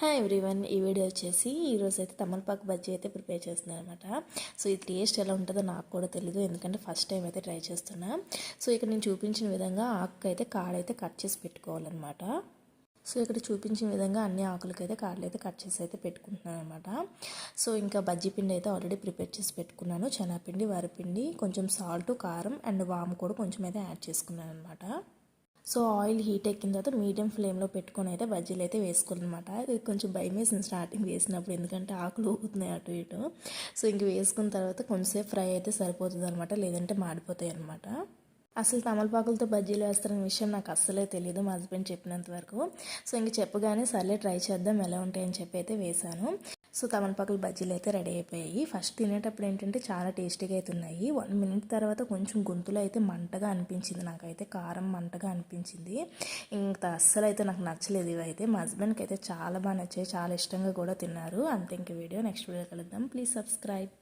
Hi everyone. ఈ video వచ్చేసి ఈరోజు అయితే తమలపాకు బజ్జీ అయితే ప్రిపేర్ చేస్తున్నాను అనమాట సో ఈ టేస్ట్ ఎలా ఉంటుందో నాకు కూడా తెలియదు ఎందుకంటే ఫస్ట్ టైం అయితే ట్రై చేస్తున్నా. సో ఇక్కడ నేను చూపించిన విధంగా ఆకు అయితే కాడైతే కట్ చేసి పెట్టుకోవాలన్నమాట. సో ఇక్కడ చూపించిన విధంగా అన్ని ఆకులకైతే కాళ్ళు కాడలు అయితే కట్ చేసి అయితే పెట్టుకుంటున్నాను అనమాట సో ఇంకా బజ్జీ పిండి అయితే ఆల్రెడీ ప్రిపేర్ చేసి పెట్టుకున్నాను. శనగపిండి వరిపిండి కొంచెం సాల్ట్ కారం అండ్ వాము కూడా కొంచెం అయితే యాడ్ చేసుకున్నాను అనమాట సో ఆయిల్ హీట్ ఎక్కిన తర్వాత మీడియం ఫ్లేమ్లో పెట్టుకొని అయితే బజ్జీలు అయితే వేసుకోవాలన్నమాట. ఇది కొంచెం భయం వేసింది స్టార్టింగ్ వేసినప్పుడు ఎందుకంటే ఆకులు ఊగుతున్నాయి అటు ఇటు. సో ఇంక వేసుకున్న తర్వాత కొంచెంసేపు ఫ్రై అయితే సరిపోతుంది అనమాట లేదంటే మాడిపోతాయి అనమాట అసలు తమలపాకులతో బజ్జీలు వేస్తారనే విషయం నాకు అస్సలే తెలియదు మా హస్బెండ్ చెప్పినంత వరకు. సో ఇంక చెప్పగానే సర్లే ట్రై చేద్దాం ఎలా ఉంటాయని చెప్పి అయితే వేశాను. సో తమలపాకుల బజ్జీలు అయితే రెడీ అయిపోయాయి. ఫస్ట్ తినేటప్పుడు ఏంటంటే చాలా టేస్టీగా అయితే ఉన్నాయి. వన్ మినిట్ తర్వాత కొంచెం గొంతులో అయితే మంటగా అనిపించింది. నాకైతే కారం మంటగా అనిపించింది. ఇంకా అస్సలు అయితే నాకు నచ్చలేదు ఇవైతే. మా హస్బెండ్కి అయితే చాలా బాగా నచ్చాయి. చాలా ఇష్టంగా కూడా తిన్నారు. అంతే ఇంక వీడియో నెక్స్ట్ వీడియో కలుద్దాం. Please subscribe.